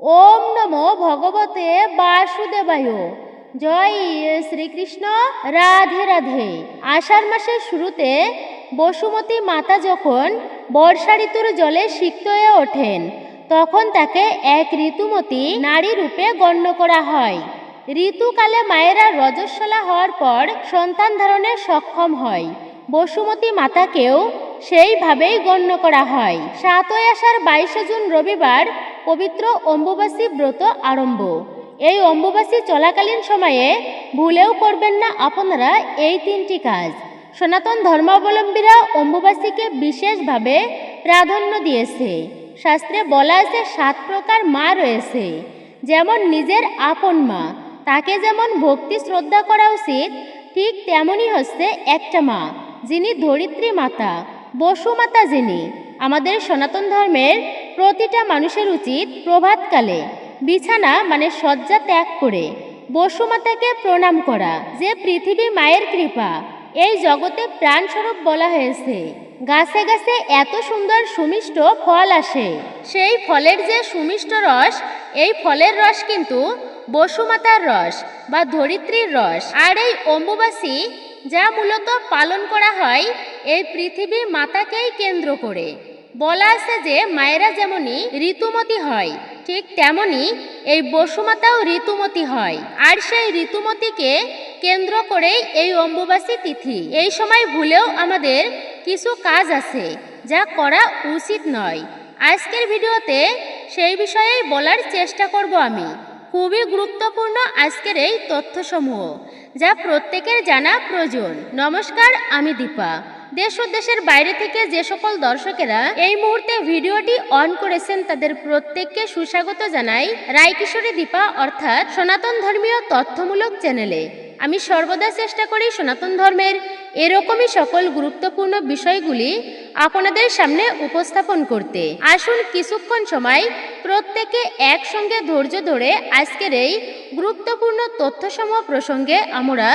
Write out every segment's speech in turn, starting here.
ওম নমো ভগবতে বাসুদেবায়। জয় শ্রীকৃষ্ণ, রাধে রাধে। আষাঢ় মাসের শুরুতে বসুমতী মাতা যখন বর্ষা ঋতুর জলে সিক্ত হয়ে ওঠেন, তখন তাকে এক ঋতুমতী নারী রূপে গণ্য করা হয়। ঋতুকালে মায়েরা রজস্বলা হওয়ার পর সন্তান ধারণে সক্ষম হয়। বসুমতী মাতাকেও সেইভাবেই গণ্য করা হয়। সাতই আষাঢ় বাইশে জুন রবিবার পবিত্র অম্বুবাসী ব্রত আরম্ভ। এই অম্বুবাসী চলাকালীন সময়ে ভুলেও করবেন না আপনারা এই তিনটি কাজ। সনাতন ধর্মাবলম্বীরা অম্বুবাসীকে বিশেষভাবে প্রাধান্য দিয়েছে। শাস্ত্রে বলা আছে, সাত প্রকার মা রয়েছে। যেমন নিজের আপন মা, তাকে যেমন ভক্তি শ্রদ্ধা করা উচিত, ঠিক তেমনই হচ্ছে একটা মা, যিনি ধরিত্রী মাতা। বসুমাতা যিনি, আমাদের সনাতন ধর্মের প্রতিটা মানুষের উচিত প্রভাতকালে, বিছানা মানে শয্যা ত্যাগ করে বসুমাতাকে প্রণাম করা, যে পৃথিবী মায়ের কৃপা। এই জগতে প্রাণস্বরূপ বলা হয়েছে, গাছে গাছে এত সুন্দর সুমিষ্ট ফল আসে। সেই ফলের যে সুমিষ্ট রস, এই ফলের রস কিন্তু বসুমাতার রস বা ধরিত্রীর রস। আর এই অম্বুবাসী যা মূলত পালন করা হয়, এই পৃথিবী মাতাকেই কেন্দ্র করে। বলা আছে যে, মায়েরা যেমনই ঋতুমতী হয়, ঠিক তেমনি এই বসুমাতাও ঋতুমতী হয়। আর সেই ঋতুমতীকে কেন্দ্র করেই এই অম্বুবাসী তিথি। এই সময় ভুলেও আমাদের কিছু কাজ আছে, যা করা উচিত নয়। আজকের ভিডিওতে সেই বিষয়েই বলার চেষ্টা করব আমি। খুবই গুরুত্বপূর্ণ আজকের এই তথ্যসমূহ। যা প্রত্যেকের জানা প্রয়োজন। নমস্কার, আমি দীপা। দেশ ও দেশের বাইরে থেকে যে সকল দর্শকেরা এই মুহূর্তে ভিডিওটি অন করেছেন, তাদের প্রত্যেককে সুস্বাগত জানাই রায়কিশোরী দীপা অর্থাৎ সনাতন ধর্মীয় তথ্যমূলক চ্যানেলে। আমি সর্বদা চেষ্টা করি সনাতন ধর্মের এরকমই সকল গুরুত্বপূর্ণ বিষয়গুলি আপনাদের সামনে উপস্থাপন করতে। আসুন কিছুক্ষণ সময় প্রত্যেকে একসঙ্গে ধৈর্য ধরে আজকের এই গুরুত্বপূর্ণ তথ্যসমূহ প্রসঙ্গে আমরা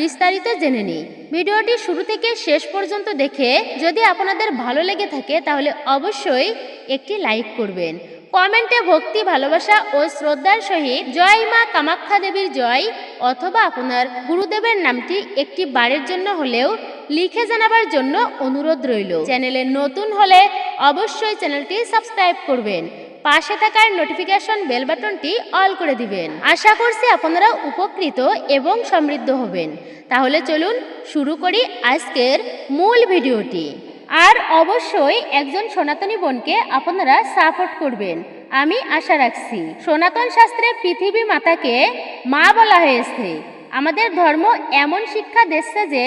বিস্তারিত জেনে নিই। ভিডিওটি শুরু থেকে শেষ পর্যন্ত দেখে যদি আপনাদের ভালো লেগে থাকে তাহলে অবশ্যই একটি লাইক করবেন। কমেন্টে ভক্তি, ভালোবাসা ও শ্রদ্ধার সহিত জয় মা কামাখ্যা দেবীর জয় অথবা আপনার গুরুদেবের নামটি একটি বারের জন্য হলেও লিখে জানাবার জন্য অনুরোধ রইল। চ্যানেলে নতুন হলে অবশ্যই চ্যানেলটি সাবস্ক্রাইব করবেন। পাশে থাকার নোটিফিকেশন বেল বাটনটি অল করে দিবেন। আশা করছি আপনারা উপকৃত এবং সমৃদ্ধ হবেন। তাহলে চলুন শুরু করি আজকের মূল ভিডিওটি। আর অবশ্যই একজন সনাতনী বোনকে আপনারা সাপোর্ট করবেন। আমি আশা রাখছি সনাতন শাস্ত্রে পৃথিবী মাতাকে মা বলা হয়েছে। আমাদের ধর্ম এমন শিক্ষা দিচ্ছে যে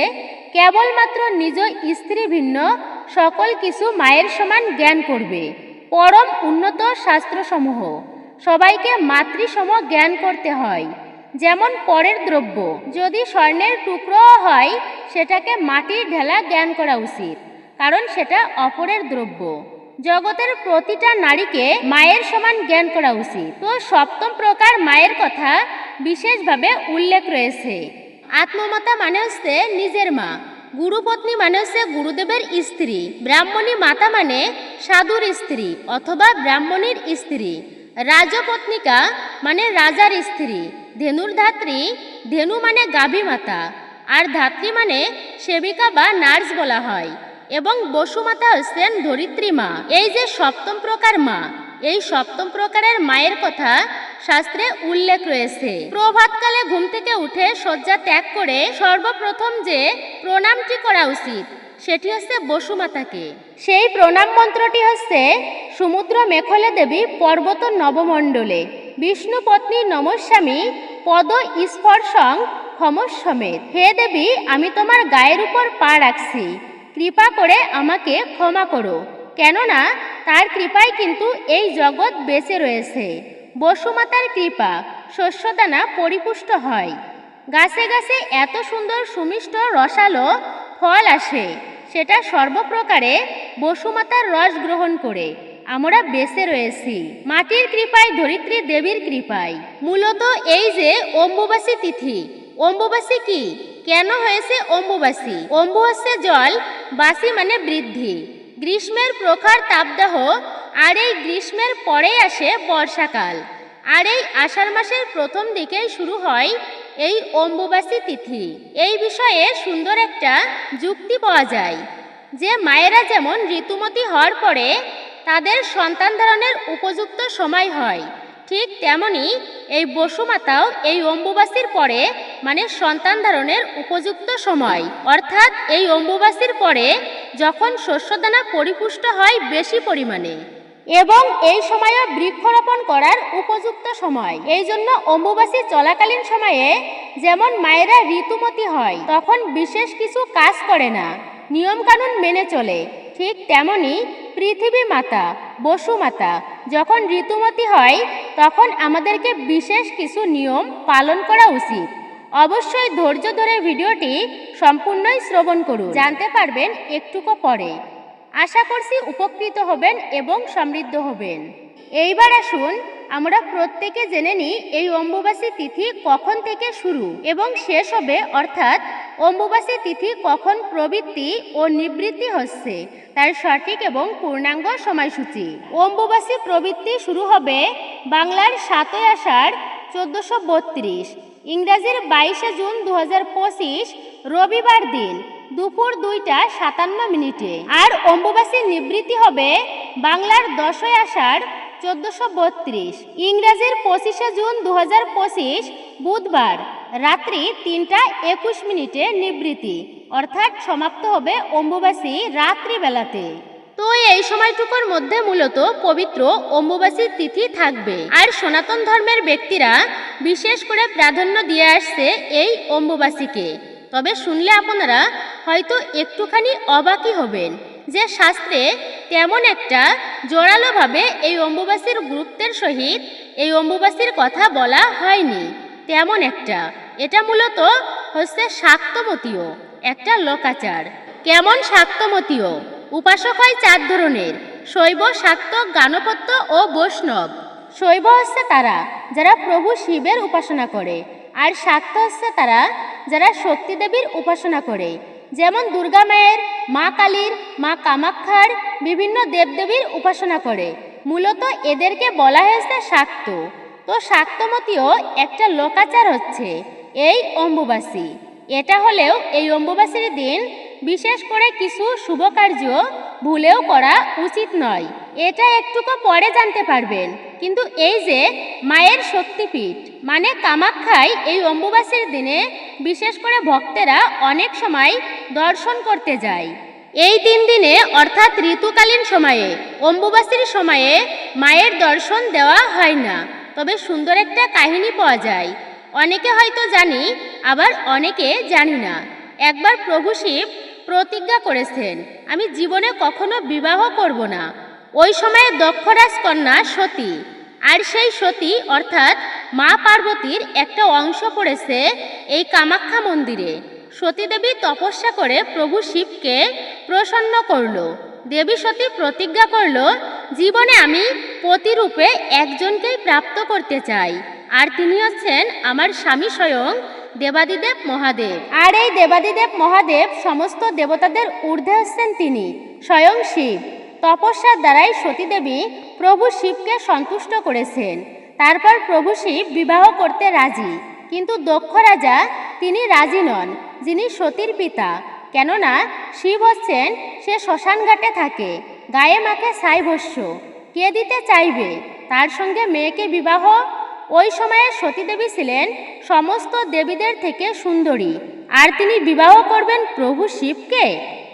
কেবলমাত্র নিজ স্ত্রী ভিন্ন সকল কিছু মায়ের সমান জ্ঞান করবে। পরম উন্নত শাস্ত্রসমূহ। সবাইকে মাতৃসম জ্ঞান করতে হয়। যেমন পরের দ্রব্য, যদি স্বর্ণের টুকরোও হয়, সেটাকে মাটির ঢেলা জ্ঞান করা উচিত। কারণ সেটা অপরের দ্রব্য। জগতের প্রতিটা নারীকে মায়ের সমান জ্ঞান করা উচিত। তো সপ্তম প্রকার মায়ের কথা বিশেষভাবে উল্লেখ রয়েছে। আত্মমাতা মানে হচ্ছে নিজের মা। গুরুপত্নী মানে হচ্ছে গুরুদেবের স্ত্রী। ব্রাহ্মণী মাতা মানে সাধুর স্ত্রী অথবা ব্রাহ্মণীর স্ত্রী। রাজপত্নিকা মানে রাজার স্ত্রী। ধেনুর ধাত্রী, ধেনু মানে গাভী মাতা। আর ধাত্রী মানে সেবিকা বা নার্স বলা হয়। এবং বসুমাতা হচ্ছেন ধরিত্রী মা। এই যে সপ্তম প্রকার মা, এই সপ্তম প্রকারের মায়ের কথা শাস্ত্রে উল্লেখ রয়েছে। প্রভাতকালে ঘুম থেকে উঠে শয্যা ত্যাগ করে সর্বপ্রথম যে প্রণামটি করা উচিত, সেটি হচ্ছে বসুমাতাকে। সেই প্রণাম মন্ত্রটি হচ্ছে সমুদ্র মেখলে দেবী পর্বত নবমণ্ডলে, বিষ্ণু পত্নী নমস্বামী পদ স্পর্শং ক্ষমসমেত হে দেবী, আমি তোমার গায়ের উপর পা রাখছি। কৃপা করে আমাকে ক্ষমা করো, কেননা তার কৃপায় কিন্তু এই জগৎ বেঁচে রয়েছে। বসুমাতার কৃপা, শস্যদানা পরিপুষ্ট হয়। গাছে গাছে এত সুন্দর সুমিষ্ট রসালো ফল আসে, সেটা সর্বপ্রকারে বসুমাতার রস গ্রহণ করে। আমরা বেঁচে রয়েছি। মাটির কৃপায় ধরিত্রী দেবীর কৃপায়। মূলত এই যে অম্বুবাসী তিথি। অম্বুবাসী কি? কেন হয়েছে অম্বুবাসী অম্বু হচ্ছে জল বাসি মানে বৃদ্ধি। গ্রীষ্মের প্রখর তাপদাহ আর এই গ্রীষ্মের পরেই আসে বর্ষাকাল। আর এই আষাঢ় মাসের প্রথম দিকেই শুরু হয় এই অম্বুবাসী তিথি। এই বিষয়ে সুন্দর একটা যুক্তি পাওয়া যায় যে মায়েরা যেমন ঋতুমতী হওয়ার পরে তাদের সন্তান ধারণের উপযুক্ত সময় হয় ঠিক তেমনি এই বসুমাতাও এই অম্বুবাসীর পরে মানে সন্তান ধারণের উপযুক্ত সময়। অর্থাৎ এই অম্বুবাসীর পরে যখন শস্যদানা পরিপুষ্ট হয় বেশি পরিমাণে এবং এই সময়ও বৃক্ষরোপণ করার উপযুক্ত সময়। এই জন্য অম্বুবাসী চলাকালীন সময়ে যেমন মায়েরা ঋতুমতী হয়, তখন বিশেষ কিছু কাজ করে না। নিয়মকানুন মেনে চলে। ঠিক তেমনি পৃথিবী মাতা, বসু মাতা। যখন ঋতুমতী হয়, তখন আমাদেরকে বিশেষ কিছু নিয়ম পালন করা উচিত। অবশ্যই ধৈর্য ধরে ভিডিওটি সম্পূর্ণই শ্রবণ করুন। জানতে পারবেন একটুকু পরে। আশা করছি উপকৃত হবেন এবং সমৃদ্ধ হবেন। এইবার আসুন আমরা প্রত্যেকে জেনে নিই এই অম্বুবাসী তিথি কখন থেকে শুরু এবং শেষ হবে, অর্থাৎ অম্বুবাসী তিথি কখন প্রবৃত্তি ও নিবৃত্তি হচ্ছে, তার সঠিক এবং পূর্ণাঙ্গ সময়সূচি। অম্বুবাসী প্রবৃত্তি শুরু হবে বাংলার সাতই আষাঢ় চোদ্দোশো বত্রিশ, ইংরাজির বাইশে জুন দু হাজার পঁচিশ, রবিবার দিন দুপুর দুইটা সাতান্ন মিনিটে। আর অম্বুবাসী নিবৃত্তি হবে বাংলার দশই আষাঢ় চোদ্দশো বত্রিশ, ইংরাজির পঁচিশে জুন দু হাজার পঁচিশ, বুধবার, রাত্রি তিনটা একুশ মিনিটে নিবৃত্তি, অর্থাৎ সমাপ্ত হবে অম্বুবাসী রাত্রিবেলাতে। তো এই সময়টুকুর মধ্যে মূলত পবিত্র অম্বুবাসী তিথি থাকবে। আর সনাতন ধর্মের ব্যক্তিরা বিশেষ করে প্রাধান্য দিয়ে আসছে এই অম্বুবাসীকে। তবে শুনলে আপনারা হয়তো একটুখানি অবাকই হবেন। যে শাস্ত্রে তেমন একটা জোরালোভাবে এই অম্বুবাসীর গুরুত্বের সহিত এই অম্বুবাসীর কথা বলা হয়নি। তেমন একটা। এটা মূলত হচ্ছে শাক্তমতীয়, একটা লোকাচার। কেমন শাক্তমতীয়? উপাসক হয় চার ধরনের, শৈব, শাক্ত, গানপত্য ও বৈষ্ণব। শৈব হচ্ছে তারা যারা প্রভু শিবের উপাসনা করে, আর শাক্ত হচ্ছে তারা যারা শক্তিদেবীর উপাসনা করে। যেমন দুর্গা মায়ের, মা কালীর, মা কামাক্ষার বিভিন্ন দেবদেবীর উপাসনা করে। মূলত এদেরকে বলা হয়েছে শাক্ত। তো শাক্তমতীয় একটা লোকাচার হচ্ছে এই অম্বুবাসী। এটা হলেও এই অম্বুবাসীর দিন বিশেষ করে কিছু শুভ কার্য ভুলেও করা উচিত নয়। এটা একটুকু পরে জানতে পারবেন। কিন্তু এই যে মায়ের শক্তিপীঠ মানে কামাখ্যায় এই অম্বুবাসীর দিনে বিশেষ করে ভক্তেরা অনেক সময় দর্শন করতে যায় এই তিন দিনে, অর্থাৎ ঋতুকালীন সময়ে অম্বুবাসীর সময়ে মায়ের দর্শন দেওয়া হয় না। তবে সুন্দর একটা কাহিনী পাওয়া যায়। অনেকে হয়তো জানি, আবার অনেকে জানি না। একবার প্রভু শিব প্রতিজ্ঞা করেছেন, আমি জীবনে কখনো বিবাহ করব না। ওই সময়ে দক্ষরাজ কন্যা সতী। আর সেই সতী, অর্থাৎ মা পার্বতীর একটা অংশ পড়েছে এই কামাখ্যা মন্দিরে। সতীদেবী তপস্যা করে প্রভু শিবকে প্রসন্ন করল। দেবী সতী প্রতিজ্ঞা করল, জীবনে আমি পতিরূপে একজনকেই প্রাপ্ত করতে চাই। আর তিনি হচ্ছেন আমার স্বামী স্বয়ং দেবাদিদেব মহাদেব। আর এই দেবাদিদেব মহাদেব সমস্ত দেবতাদের ঊর্ধ্বে হচ্ছেন তিনি, স্বয়ং শিব। তপস্যার দ্বারাই সতীদেবী প্রভু শিবকে সন্তুষ্ট করেছেন। তারপর প্রভু শিব বিবাহ করতে রাজি। কিন্তু দক্ষ রাজা তিনি রাজি নন। যিনি সতীর পিতা, কেননা শিব হচ্ছেন সে শ্মশানঘাটে থাকে, গায়ে মাখে ছাইভস্য কে দিতে চাইবে? তার সঙ্গে মেয়েকে বিবাহ? ওই সময়ে সতীদেবী ছিলেন সমস্ত দেবীদের থেকে সুন্দরী। আর তিনি বিবাহ করবেন প্রভু শিবকে?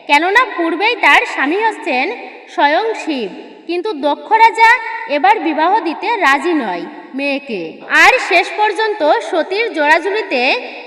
কেননা পূর্বেই তার স্বামী হচ্ছেন স্বয়ং শিব, কিন্তু দক্ষ রাজা এবার বিবাহ দিতে রাজি নয়। মেয়েকে। আর শেষ পর্যন্ত সতীর জোড়াজুড়িতে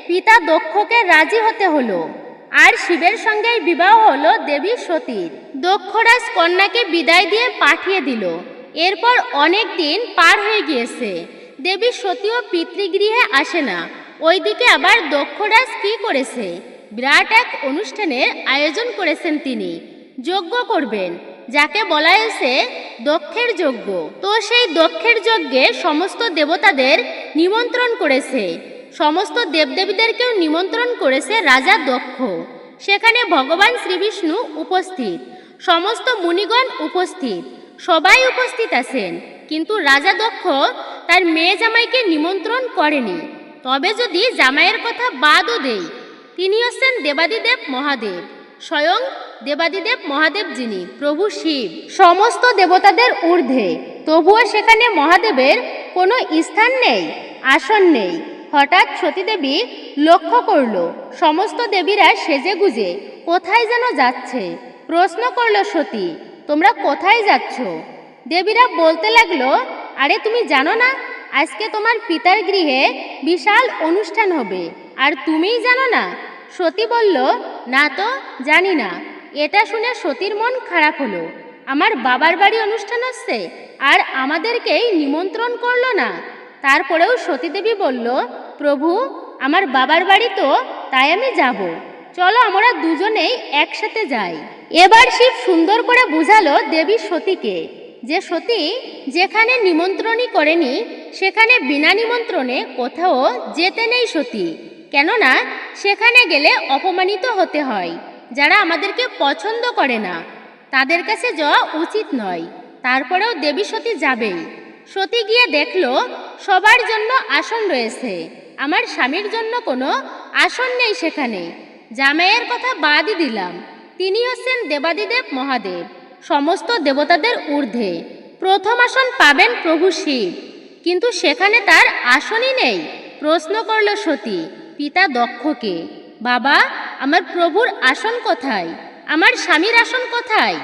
পিতা দক্ষকে রাজি হতে হলো। আর শিবের সঙ্গেই বিবাহ হলো দেবী সতীর। দক্ষরাজ কন্যাকে বিদায় দিয়ে পাঠিয়ে দিল। এরপর অনেক দিন পার হয়ে গিয়েছে। দেবী সতীও পিতৃগৃহে আসে না। ওইদিকে আবার দক্ষরাজ কি করেছে? বিরাট এক অনুষ্ঠানের আয়োজন করেছেন তিনি। যজ্ঞ করবেন। যাকে বলা হয়েছে দক্ষের যজ্ঞ। তো সেই দক্ষের যজ্ঞে সমস্ত দেবতাদের নিমন্ত্রণ করেছে। সমস্ত দেবদেবীদেরকেও নিমন্ত্রণ করেছে রাজা দক্ষ। সেখানে ভগবান শ্রীবিষ্ণু উপস্থিত। সমস্ত মুনিগণ উপস্থিত। সবাই উপস্থিত আছেন। কিন্তু রাজা দক্ষ তার মেয়ে জামাইকে নিমন্ত্রণ করেনি। তবে যদি জামাইয়ের কথা বাদও দেই তিনি হচ্ছেন দেবাদিদেব মহাদেব। স্বয়ং দেবাদিদেব মহাদেব যিনি, প্রভু শিব। সমস্ত দেবতাদের ঊর্ধ্বে, তবুও সেখানে মহাদেবের কোনো স্থান নেই, আসন নেই। হঠাৎ সতীদেবী লক্ষ্য করল, সমস্ত দেবীরা সেজে গুজে, কোথায় যেন যাচ্ছে। প্রশ্ন করল সতী, তোমরা কোথায় যাচ্ছ? দেবীরা বলতে লাগল, আরে তুমি জানো না, আজকে তোমার পিতার গৃহে বিশাল অনুষ্ঠান হবে, আর তুমিই জানো না সতী বলল, না তো, জানি না। এটা শুনে সতীর মন খারাপ হলো। আমার বাবার বাড়ি অনুষ্ঠান হচ্ছে আর আমাদেরকেই নিমন্ত্রণ করল না। তারপরেও সতীদেবী বলল, প্রভু, আমার বাবার বাড়ি তো, তাই আমি যাব। চলো আমরা দুজনেই একসাথে যাই। এবার শিব সুন্দর করে বুঝালো দেবী সতীকে, যে সতী যেখানে নিমন্ত্রণই করেনি, সেখানে বিনা নিমন্ত্রণে কোথাও যেতে নেই সতী। কেননা সেখানে গেলে অপমানিত হতে হয়। যারা আমাদেরকে পছন্দ করে না, তাদের কাছে যাওয়া উচিত নয়। তারপরেও দেবী সতী যাবেই। সতী গিয়ে দেখল, সবার জন্য আসন রয়েছে। আমার স্বামীর জন্য কোনো আসন নেই সেখানে। জামাইয়ের কথা বাদই দিলাম। তিনি হচ্ছেন দেবাদিদেব মহাদেব, সমস্ত দেবতাদের ঊর্ধ্বে। প্রথম আসন পাবেন প্রভু শিব। কিন্তু সেখানে তার আসনই নেই। প্রশ্ন করল সতী পিতা দক্ষকে বাবা, আমার প্রভুর আসন কোথায়? আমার স্বামীর আসন কোথায়?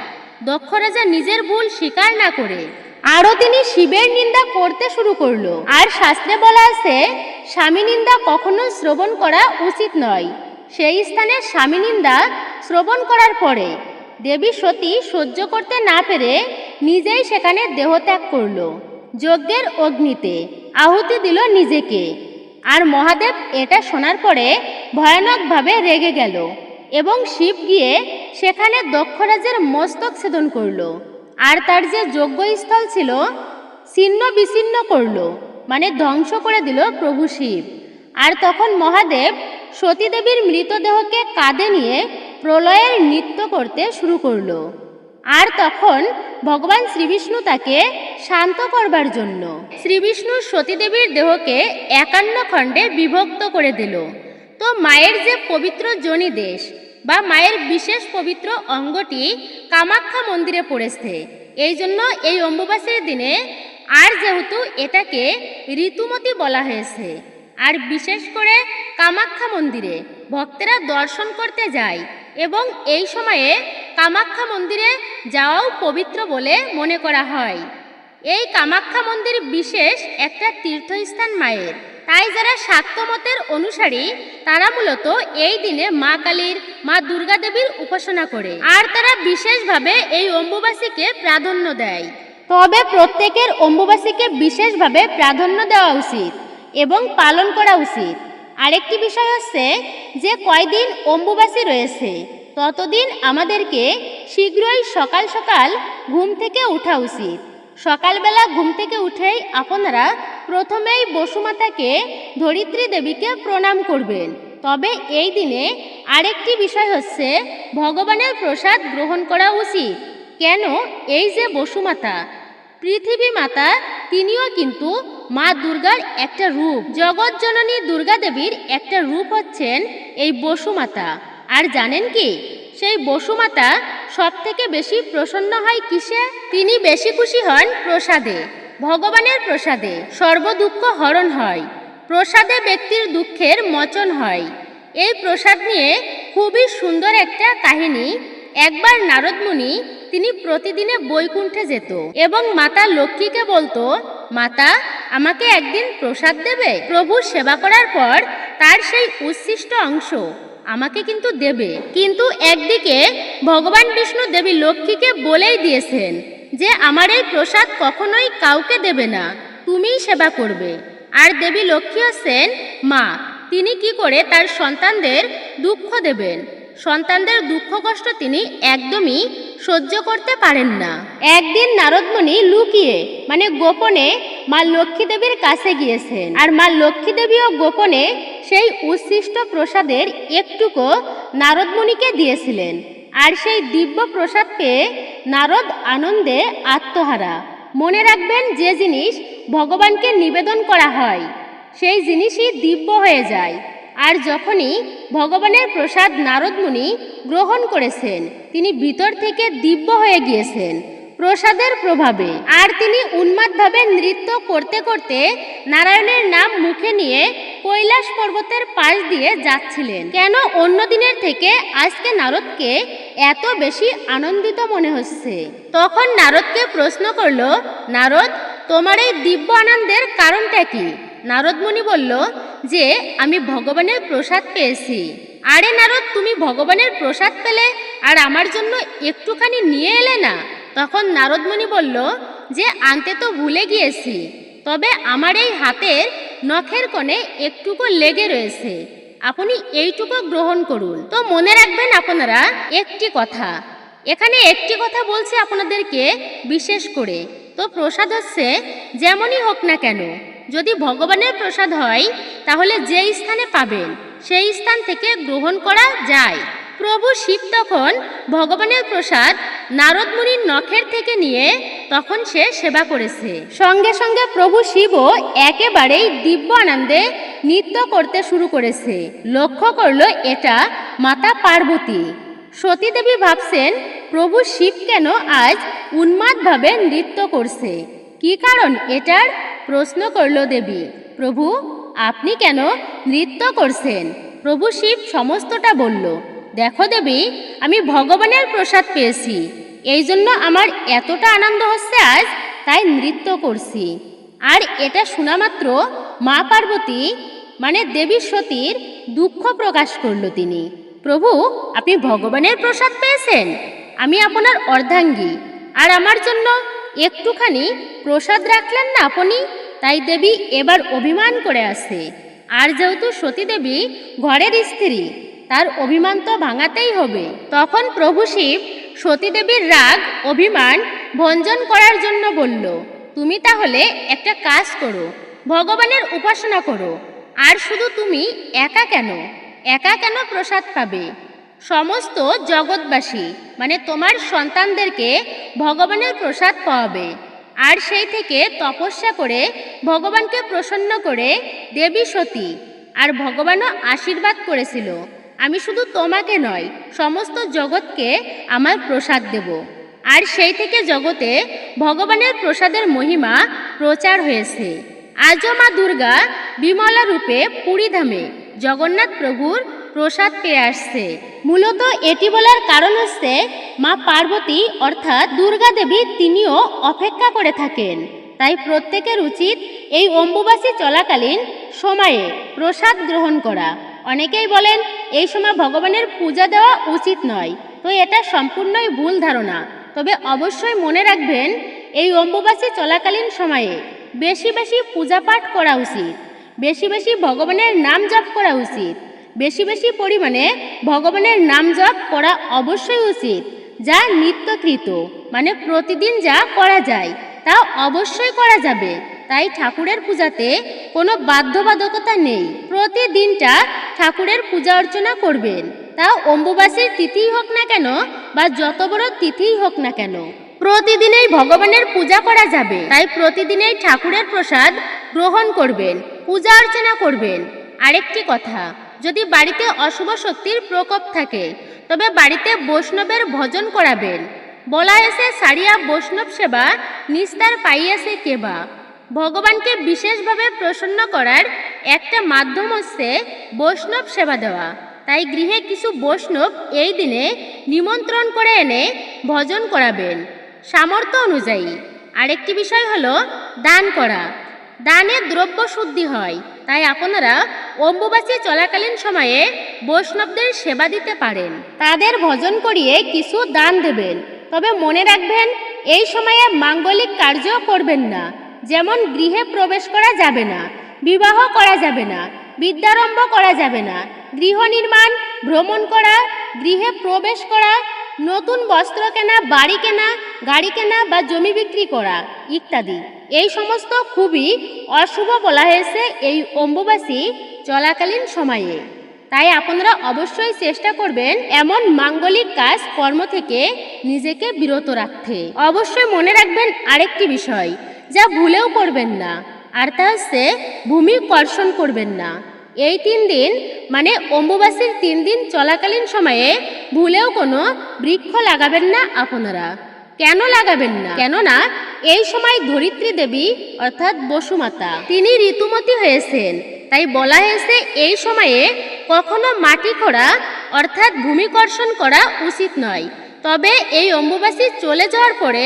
দক্ষ রাজা নিজের ভুল স্বীকার না করে। আরও তিনি শিবের নিন্দা করতে শুরু করল। আর শাস্ত্রে বলা আছে, স্বামী নিন্দা কখনো শ্রবণ করা উচিত নয়। সেই স্থানে স্বামী নিন্দা শ্রবণ করার পরে দেবী সতী সহ্য করতে না পেরে নিজেই সেখানে দেহত্যাগ করল। যজ্ঞের অগ্নিতে আহুতি দিল নিজেকে। আর মহাদেব এটা শোনার পরে ভয়ানকভাবে রেগে গেল এবং শিব গিয়ে সেখানে দক্ষরাজের মস্তক ছেদন করল। আর তার যে যজ্ঞস্থল ছিল, ছিন্ন বিচ্ছিন্ন করল মানে ধ্বংস করে দিল প্রভু শিব। আর তখন মহাদেব সতীদেবীর মৃতদেহকে কাঁধে নিয়ে প্রলয়ের নৃত্য করতে শুরু করল। আর তখন ভগবান শ্রীবিষ্ণু তাকে শান্ত করবার জন্য শ্রীবিষ্ণু সতীদেবীর দেহকে একান্ন খণ্ডে বিভক্ত করে দিল। তো মায়ের যে পবিত্র জনি দেশ বা মায়ের বিশেষ পবিত্র অঙ্গটি কামাখ্যা মন্দিরে পড়েছে, এই জন্য এই অম্বুবাসীর দিনে আর যেহেতু এটাকে ঋতুমতি বলা হয়েছে, আর বিশেষ করে কামাখ্যা মন্দিরে ভক্তেরা দর্শন করতে যায় এবং এই সময়ে কামাখ্যা মন্দিরে যাওয়াও পবিত্র বলে মনে করা হয়। এই কামাখ্যা মন্দির বিশেষ একটা তীর্থস্থান মায়ের। তাই যারা শাক্ত মতের অনুসারী, তারা মূলত এই দিনে মা কালীর, মা দুর্গা দেবীর উপাসনা করে। আর তারা বিশেষভাবে এই অম্বুবাসীকে প্রাধান্য দেয়। তবে প্রত্যেকের অম্বুবাসীকে বিশেষভাবে প্রাধান্য দেওয়া উচিত এবং পালন করা উচিত। আরেকটি বিষয় হচ্ছে যে কয়দিন অম্বুবাসী রয়েছে? ততদিন আমাদেরকে শীঘ্রই সকাল সকাল ঘুম থেকে ওঠা উচিত। সকালবেলা ঘুম থেকে উঠেই আপনারা প্রথমেই বসুমাতাকে ধরিত্রী দেবীকে প্রণাম করবেন। তবে এই দিনে আরেকটি বিষয় হচ্ছে ভগবানের প্রসাদ গ্রহণ করা উচিত। কেন? এই যে বসুমাতা, পৃথিবী মাতা, তিনিও কিন্তু মা দুর্গার একটা রূপ। জগৎ জননী দুর্গা দেবীর একটা রূপ হচ্ছেন এই বসুমাতা। আর জানেন কি? সেই বসুমাতা সব থেকে বেশি প্রসন্ন হয় কিসে? তিনি বেশি খুশি হন প্রসাদে, ভগবানের প্রসাদে। সর্বদুঃখ হরণ হয়, প্রসাদে ব্যক্তির দুঃখের মোচন হয়। এই প্রসাদ নিয়ে খুবই সুন্দর একটা কাহিনী। একবার নারদ মুনি তিনি প্রতিদিনে বৈকুণ্ঠে যেত এবং মাতা লক্ষ্মীকে বলতো, মাতা, আমাকে একদিন প্রসাদ দেবে? প্রভুর সেবা করার পর তার সেই উচ্ছিষ্ট অংশ আমাকে কিন্তু দেবে। কিন্তু একদিকে ভগবান বিষ্ণু দেবী লক্ষ্মীকে বলেই দিয়েছেন যে, আমার এই প্রসাদ কখনোই কাউকে দেবে না, তুমিই সেবা করবে। আর দেবী লক্ষ্মী হচ্ছেন মা। তিনি কি করে তার সন্তানদের দুঃখ দেবেন? সন্তানদের দুঃখ কষ্ট তিনি একদমই সহ্য করতে পারেন না। একদিন নারদমণি লুকিয়ে মানে গোপনে মা লক্ষ্মী দেবীর কাছে গিয়েছেন। আর মা লক্ষ্মী দেবীও গোপনে সেই উচ্ছিষ্ট প্রসাদের একটুকু নারদমণিকে দিয়েছিলেন। আর সেই দিব্য প্রসাদ পেয়ে নারদ আনন্দে আত্মহারা। মনে রাখবেন যে জিনিস ভগবানকে নিবেদন করা হয়, সেই জিনিসই দিব্য হয়ে যায়। আর যখনই ভগবানের প্রসাদ নারদ মুনি গ্রহণ করেছেন, তিনি ভিতর থেকে দিব্য হয়ে গিয়েছেন। প্রসাদের প্রভাবে। আর তিনি উন্মাদভাবে নৃত্য করতে করতে নারায়ণের নাম মুখে নিয়ে কৈলাস পর্বতের পাশ দিয়ে যাচ্ছিলেন। কেন অন্য দিনের থেকে আজকে নারদকে এত বেশি আনন্দিত মনে হচ্ছে? তখন নারদকে প্রশ্ন করল, নারদ, তোমার এই দিব্য আনন্দের কারণটা কি? নারদমণি বলল, যে আমি ভগবানের প্রসাদ পেয়েছি। আরে নারদ, তুমি ভগবানের প্রসাদ পেলে আর আমার জন্য একটুখানি নিয়ে এলে না? তখন নারদমণি বলল, যে আনতে তো ভুলে গিয়েছি, তবে আমার এই হাতের নখের কোণে একটুকু লেগে রয়েছে। আপনি এইটুকু গ্রহণ করুন। তো মনে রাখবেন আপনারা, একটি কথা। এখানে একটি কথা বলছি আপনাদেরকে বিশেষ করে। তো প্রসাদ হচ্ছে, যেমনই হোক না কেন, যদি ভগবানের প্রসাদ হয়, তাহলে যে স্থানে পাবেন, সেই স্থান থেকে গ্রহণ করা যায়। প্রভু শিব তখন ভগবানের প্রসাদ নারদ মুনির নখের থেকে নিয়ে তখন সে সেবা করেছে। সঙ্গে সঙ্গে প্রভু শিবও একেবারেই দিব্য আনন্দে নৃত্য করতে শুরু করেছে। লক্ষ্য করল এটা মাতা পার্বতী। সতীদেবী ভাবছেন, প্রভু শিব কেন আজ উন্মাদভাবে নৃত্য করছে? কি কারণ এটার? প্রশ্ন করল দেবী। প্রভু, আপনি কেন নৃত্য করছেন? প্রভু শিব সমস্তটা বলল। দেখো দেবী, আমি ভগবানের প্রসাদ পেয়েছি। এই জন্য আমার এতটা আনন্দ হচ্ছে আজ, তাই নৃত্য করছি। আর এটা শোনা মাত্র মা পার্বতী মানে দেবী সতীর দুঃখ প্রকাশ করল তিনি। প্রভু, আপনি ভগবানের প্রসাদ পেয়েছেন? আমি আপনার অর্ধাঙ্গী। আর আমার জন্য একটুখানি প্রসাদ রাখলেন না আপনি? তাই দেবী এবার অভিমান করে আছে। আর যেহেতু সতী দেবী ঘরের স্ত্রী তার অভিমান তো ভাঙাতেই হবে। তখন প্রভু শিব সতীদেবীর রাগ, অভিমান ভঞ্জন করার জন্য বলল, তুমি তাহলে একটা কাজ করো, ভগবানের উপাসনা করো। আর শুধু তুমি একা কেন? একা কেন প্রসাদ পাবে? সমস্ত জগৎবাসী মানে তোমার সন্তানদেরকে ভগবানের প্রসাদ পাওয়াবে। আর সেই থেকে তপস্যা করে ভগবানকে প্রসন্ন করে দেবী সতী। আর ভগবানও আশীর্বাদ করেছিল। আমি শুধু তোমাকে নয়, সমস্ত জগৎকে আমার প্রসাদ দেব। আর সেই থেকে জগতে ভগবানের প্রসাদের মহিমা প্রচার হয়েছে। আজও মা দুর্গা বিমলা রূপে পুরীধামে জগন্নাথ প্রভুর প্রসাদ পেয়ে আসছে। মূলত এটি বলার কারণ হচ্ছে মা পার্বতী অর্থাৎ দুর্গা দেবী তিনিও অপেক্ষা করে থাকেন। তাই প্রত্যেকের উচিত এই অম্বুবাসী চলাকালীন সময়ে প্রসাদ গ্রহণ করা। অনেকেই বলেন এই সময় ভগবানের পূজা দেওয়া উচিত নয়। তো এটা সম্পূর্ণই ভুল ধারণা। তবে অবশ্যই মনে রাখবেন, এই অম্বুবাসী চলাকালীন সময়ে বেশি বেশি পূজা পাঠ করা উচিত। বেশি বেশি ভগবানের নাম জপ করা উচিত। বেশি বেশি পরিমাণে ভগবানের নাম জপ করা অবশ্যই উচিত, যা নিত্যকৃত মানে প্রতিদিন যা করা যায়, তা অবশ্যই করা যাবে। তাই ঠাকুরের পূজাতে কোনো বাধ্যবাধকতা নেই। প্রতিদিনটা ঠাকুরের পূজা অর্চনা করবেন। তা অম্বুবাসীর তিথিই হোক না কেন বা যত বড় তিথিই হোক না কেন। প্রতিদিনেই ভগবানের পূজা করা যাবে। তাই প্রতিদিনেই ঠাকুরের প্রসাদ গ্রহণ করবেন, পূজা অর্চনা করবেন। আরেকটি কথা, যদি বাড়িতে অশুভ শক্তির প্রকোপ থাকে, তবে বাড়িতে বৈষ্ণবের ভজন করাবেন। বলা এসে সারিয়া বৈষ্ণব সেবা, নিস্তার পাইয়াছে কেবা ভগবানকে বিশেষভাবে প্রসন্ন করার একটা মাধ্যম হচ্ছে বৈষ্ণব সেবা দেওয়া। তাই গৃহে কিছু বৈষ্ণব এই দিনে নিমন্ত্রণ করে এনে ভজন করাবেন। সামর্থ্য অনুযায়ী। আরেকটি বিষয় হলো দান করা। দানে দ্রব্য শুদ্ধি হয়। তাই আপনারা অম্বুবাসী চলাকালীন সময়ে বৈষ্ণবদের সেবা দিতে পারেন। তাদের ভজন করিয়ে কিছু দান দেবেন। তবে মনে রাখবেন, এই সময়ে মাঙ্গলিক কার্য করবেন না। যেমন গৃহে প্রবেশ করা যাবে না, বিবাহ করা যাবে না, বিদ্যারম্ভ করা যাবে না, গৃহ নির্মাণ, ভ্রমণ করা, গৃহে প্রবেশ করা, নতুন বস্ত্র কেনা, বাড়ি কেনা, গাড়ি কেনা বা জমি বিক্রি করা ইত্যাদি। এই সমস্ত খুবই অশুভ বলা হয়েছে এই অম্বুবাসী চলাকালীন সময়ে। তাই আপনারা অবশ্যই চেষ্টা করবেন এমন মাঙ্গলিক কাজ কর্ম থেকে নিজেকে বিরত রাখতে। অবশ্যই মনে রাখবেন আরেকটি বিষয় যা ভুলেও করবেন না, আর তা হচ্ছে ভূমি কর্ষণ করবেন না। এই তিন দিন মানে অম্বুবাসীর তিন দিন চলাকালীন সময়ে ভুলেও কোনো বৃক্ষ লাগাবেন না আপনারা। কেন লাগাবেন না? কেননা এই সময় ধরিত্রী দেবী, অর্থাৎ বসুমাতা তিনি ঋতুমতী হয়েছেন। তাই বলা হয়েছে এই সময়ে কখনো মাটি খোঁড়া, অর্থাৎ ভূমিকর্ষণ করা উচিত নয়। তবে এই অম্বুবাসী চলে যাওয়ার পরে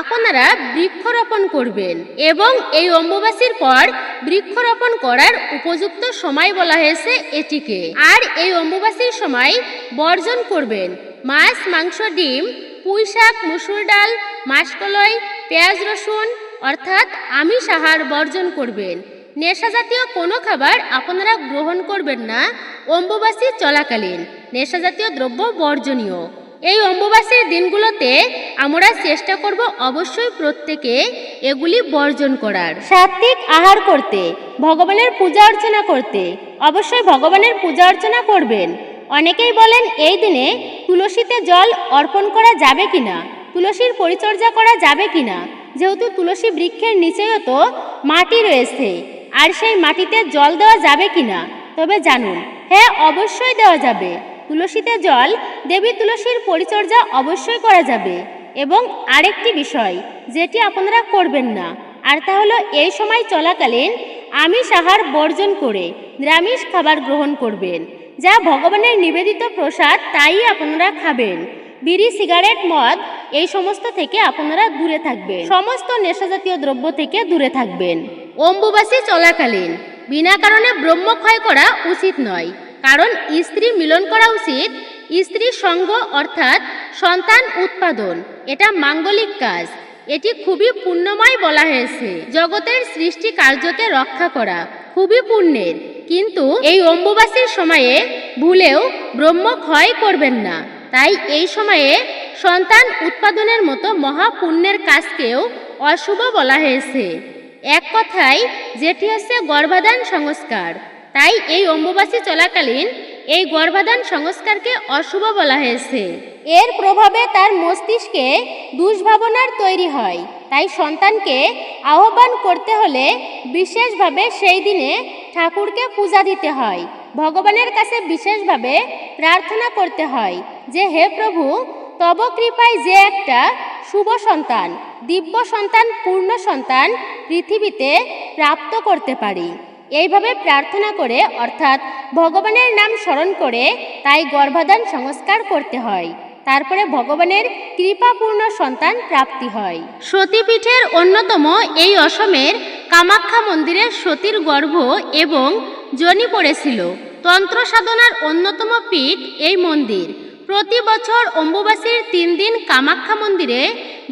আপনারা বৃক্ষরোপণ করবেন এবং এই অম্বুবাসীর পর বৃক্ষরোপণ করার উপযুক্ত সময় বলা হয়েছে এটিকে। আর এই অম্বুবাসীর সময় বর্জন করবেন। মাছ, মাংস, ডিম, পুঁই শাক, মুসুর ডাল, মাসকলই, পেঁয়াজ, রসুন, অর্থাৎ আমিষ আহার বর্জন করবেন। নেশা জাতীয় কোনো খাবার আপনারা গ্রহণ করবেন না। অম্বুবাসী চলাকালীন। নেশা জাতীয় দ্রব্য বর্জনীয়। এই অম্বুবাসীর দিনগুলোতে আমরা চেষ্টা করব অবশ্যই প্রত্যেকে এগুলি বর্জন করার। সাত্বিক আহার করতে, ভগবানের পূজা অর্চনা করতে, অবশ্যই ভগবানের পূজা অর্চনা করবেন। অনেকেই বলেন এই দিনে তুলসীতে জল অর্পণ করা যাবে কিনা, তুলসীর পরিচর্যা করা যাবে কিনা, যেহেতু তুলসী বৃক্ষের নিচেও তো মাটি রয়েছে, আর সেই মাটিতে জল দেওয়া যাবে কিনা, তবে জানুন হ্যাঁ অবশ্যই দেওয়া যাবে। তুলসীতে জল, দেবী তুলসীর পরিচর্যা অবশ্যই করা যাবে। এবং আরেকটি বিষয়, যেটি আপনারা করবেন না, আর তা হলো এই সময় চলাকালীন আমিষ আহার বর্জন করে নিরামিষ খাবার গ্রহণ করবেন, যা ভগবানের নিবেদিত প্রসাদ তাই আপনারা খাবেন। বিড়ি, সিগারেট, মদ, এই সমস্ত থেকে আপনারা দূরে থাকবেন। সমস্ত নেশাজাতীয় দ্রব্য থেকে দূরে থাকবেন। অম্বুবাসী চলাকালীন, বিনা কারণে ব্রহ্মক্ষয় করা উচিত নয়। কারণ স্ত্রী মিলন করা উচিত, স্ত্রী সঙ্গ অর্থাৎ সন্তান উৎপাদন। এটা মাঙ্গলিক কাজ। এটি খুবই পুণ্যময় বলা হয়েছে। জগতের সৃষ্টি কার্যকে রক্ষা করা খুবই পুণ্যের। কিন্তু এই অম্বুবাসীর সময়ে ভুলেও ব্রহ্ম ক্ষয় করবেন না। তাই এই সময়ে সন্তান উৎপাদনের মতো মহাপুণ্যের কাজকেও অশুভ বলা হয়েছে। এক কথায় যেটি হচ্ছে গর্ভাধান সংস্কার। তাই এই অম্বুবাসী চলাকালীন এই গর্ভাধান সংস্কারকে অশুভ বলা হয়েছে। এর প্রভাবে তার মস্তিষ্কে দুষ্ভাবনার তৈরি হয়। তাই সন্তানকে আহ্বান করতে হলে বিশেষভাবে সেই দিনে ঠাকুরকে পূজা দিতে হয়। ভগবানের কাছে বিশেষভাবে প্রার্থনা করতে হয় যে, হে প্রভু, তব কৃপায় যে একটা শুভ সন্তান, দিব্য সন্তান, পূর্ণ সন্তান পৃথিবীতে প্রাপ্ত করতে পারি। এইভাবে প্রার্থনা করে, অর্থাৎ ভগবানের নাম স্মরণ করে, তাই গর্ভাধান সংস্কার করতে হয়। তারপরে ভগবানের কৃপাপূর্ণ সন্তান প্রাপ্তি হয়। সতীপীঠের অন্যতম এই অসমের কামাখ্যা মন্দিরের সতীর গর্ভ এবং জনি পড়েছিল। তন্ত্র সাধনার অন্যতম পীঠ এই মন্দির। প্রতি বছর অম্বুবাসীর তিন দিন কামাখ্যা মন্দিরে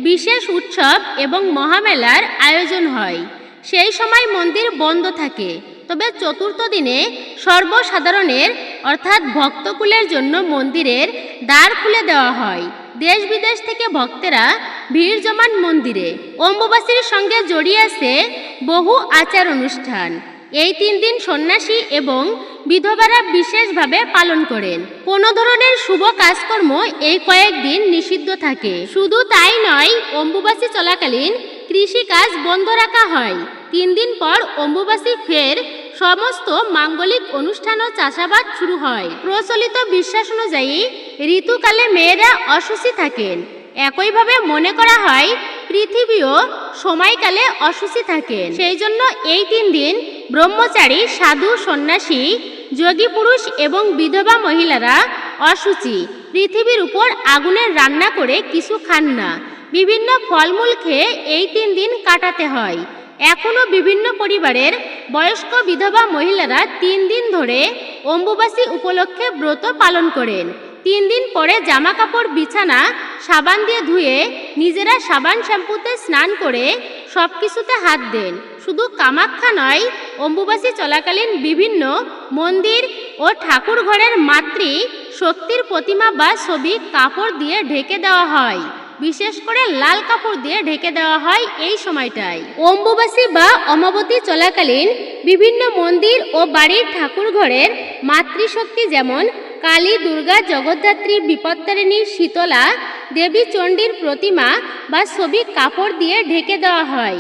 বিশেষ উৎসব এবং মহামেলার আয়োজন হয়। সেই সময় মন্দির বন্ধ থাকে। তবে চতুর্থ দিনে সর্বসাধারণের, অর্থাৎ ভক্তকুলের জন্য মন্দিরের দ্বার খুলে দেওয়া হয়। দেশ বিদেশ থেকে ভক্তেরা ভিড় জমান মন্দিরে। অম্বুবাসীর সঙ্গে জড়িয়ে আছে বহু আচার অনুষ্ঠান। এই তিন দিন সন্ন্যাসী এবং বিধবারা বিশেষভাবে পালন করেন। কোনো ধরনের শুভ কাজকর্ম এই কয়েকদিন নিষিদ্ধ থাকে। শুধু তাই নয়, অম্বুবাসী চলাকালীন কৃষিকাজ বন্ধ রাখা হয়। তিন দিন পর অম্বুবাসী ফের সমস্ত মাঙ্গলিক অনুষ্ঠান ও চাষাবাদ শুরু হয়। প্রচলিত বিশ্বাস অনুযায়ী ঋতুকালে মেয়েরা অসুচি থাকেন। একইভাবে মনে করা হয়, পৃথিবীও সময়কালে অসুচি থাকেন। সেই জন্য এই তিন দিন ব্রহ্মচারী, সাধু, সন্ন্যাসী, যোগী পুরুষ এবং বিধবা মহিলারা অসুচি। পৃথিবীর উপর আগুনের রান্না করে কিছু খান না। বিভিন্ন ফলমূল খেয়ে এই তিন দিন কাটাতে হয়। এখনও বিভিন্ন পরিবারের বয়স্ক বিধবা মহিলারা তিন দিন ধরে অম্বুবাসী উপলক্ষে ব্রত পালন করেন। তিন দিন পরে জামা কাপড় বিছানা, সাবান দিয়ে ধুয়ে নিজেরা সাবান শ্যাম্পুতে স্নান করে সব কিছুতে হাত দেন। শুধু কামাখ্যা নয়, অম্বুবাসী চলাকালীন বিভিন্ন মন্দির ও ঠাকুর ঘরের মাতৃ শক্তির প্রতিমা বা ছবি কাপড় দিয়ে ঢেকে দেওয়া হয়। বিশেষ করে লাল কাপড় দিয়ে ঢেকে দেওয়া হয় এই সময়টায়। অম্বুবাসী বা অমাবতী চলাকালীন বিভিন্ন মন্দির ও বাড়ির ঠাকুর ঘরের মাতৃশক্তি যেমন কালী, দুর্গা, জগদ্ধাত্রী, বিপত্তারিণী, শীতলা, দেবী চণ্ডীর প্রতিমা বা ছবি কাপড় দিয়ে ঢেকে দেওয়া হয়।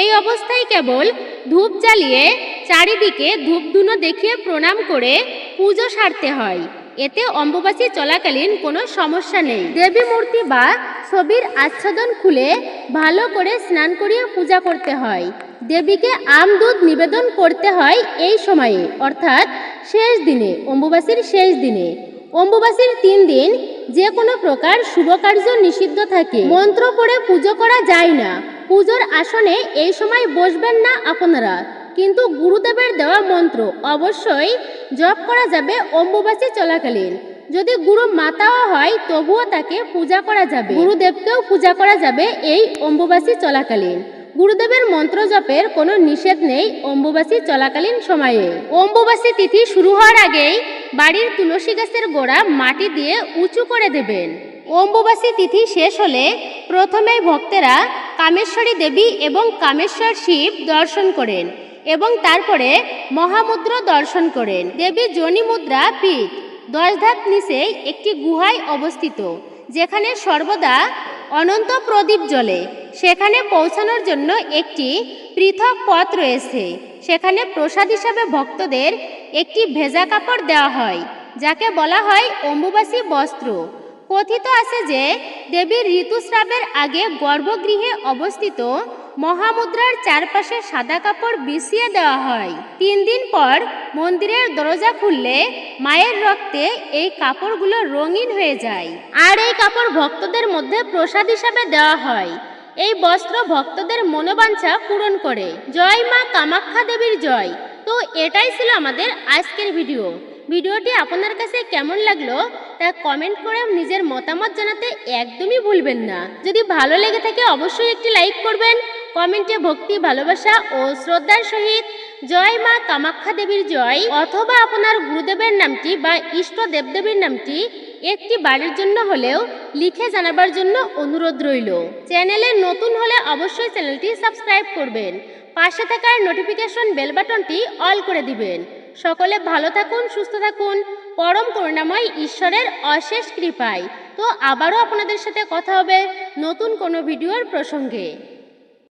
এই অবস্থায় কেবল ধূপ জ্বালিয়ে চারিদিকে ধূপধুনো দেখিয়ে প্রণাম করে পুজো সারতে হয়। এতে অম্বুবাসী চলাকালীন কোনো সমস্যা নেই। দেবী মূর্তি বা ছবির আচ্ছাদন খুলে ভালো করে স্নান করিয়ে পূজা করতে হয়। দেবীকে আম দুধ নিবেদন করতে হয় এই সময়ে, অর্থাৎ শেষ দিনে অম্বুবাসীর শেষ দিনে। অম্বুবাসীর তিন দিন যে কোনো প্রকার শুভ কার্য নিষিদ্ধ থাকে। মন্ত্র পড়ে পুজো করা যায় না। পুজোর আসনে এই সময় বসবেন না আপনারা। কিন্তু গুরুদেবের দেওয়া মন্ত্র অবশ্যই জপ করা যাবে অম্বুবাসী চলাকালীন। যদি গুরু মাতাও হয়, তবুও তাকে পূজা করা যাবে। গুরুদেবকেও পূজা করা যাবে এই অম্বুবাসী চলাকালীন। গুরুদেবের মন্ত্র জপের কোনো নিষেধ নেই অম্বুবাসী চলাকালীন সময়ে। অম্বুবাসী তিথি শুরু হওয়ার আগেই বাড়ির তুলসী গাছের গোড়া মাটি দিয়ে উঁচু করে দেবেন। অম্বুবাসী তিথি শেষ হলে প্রথমেই ভক্তেরা কামেশ্বরী দেবী এবং কামেশ্বর শিব দর্শন করেন। এবং তারপরে মহামুদ্র দর্শন করেন। দেবী জনি মুদ্রা পীঠ দশ ধাপ নিচেই একটি গুহায় অবস্থিত, যেখানে সর্বদা অনন্ত প্রদীপ জ্বলে। সেখানে পৌঁছানোর জন্য একটি পৃথক পথ রয়েছে। সেখানে প্রসাদ হিসাবে ভক্তদের একটি ভেজা কাপড় দেওয়া হয়, যাকে বলা হয় অম্বুবাসী বস্ত্র। কথিত আছে যে দেবীর ঋতুস্রাবের আগে গর্ভগৃহে অবস্থিত মহামুদ্রার চারপাশে সাদা কাপড় বিছিয়ে দেওয়া হয়। তিন দিন পর মন্দিরের দরজা খুললে মায়ের রক্তে এই কাপড়গুলো রঙিন হয়ে যায়। আর এই কাপড় ভক্তদের মধ্যে প্রসাদ হিসাবে দেওয়া হয়। এই বস্ত্র ভক্তদের মনোবাঞ্ছা পূরণ করে। জয় মা কামাখ্যা দেবীর জয়। তো এটাই ছিল আমাদের আজকের ভিডিও। ভিডিওটি আপনার কাছে কেমন লাগল তা কমেন্ট করে নিজের মতামত জানাতে একদমই ভুলবেন না। যদি ভালো লেগে থাকে অবশ্যই একটি লাইক করবেন। কমেন্টে ভক্তি, ভালোবাসা ও শ্রদ্ধার সহিত জয় মা কামাখ্যা দেবীর জয় অথবা আপনার গুরুদেবের নামটি বা ইষ্ট দেবদেবীর নামটি একটি বাড়ির জন্য হলেও লিখে জানাবার জন্য অনুরোধ রইল। চ্যানেলে নতুন হলে অবশ্যই চ্যানেলটি সাবস্ক্রাইব করবেন। পাশে থাকার নোটিফিকেশন বেল বাটনটি অল করে দিবেন। সকলে ভালো থাকুন, সুস্থ থাকুন। পরম করুণাময় ঈশ্বরের অশেষ কৃপায়। তো আবারও আপনাদের সাথে কথা হবে নতুন কোনো ভিডিওর প্রসঙ্গে।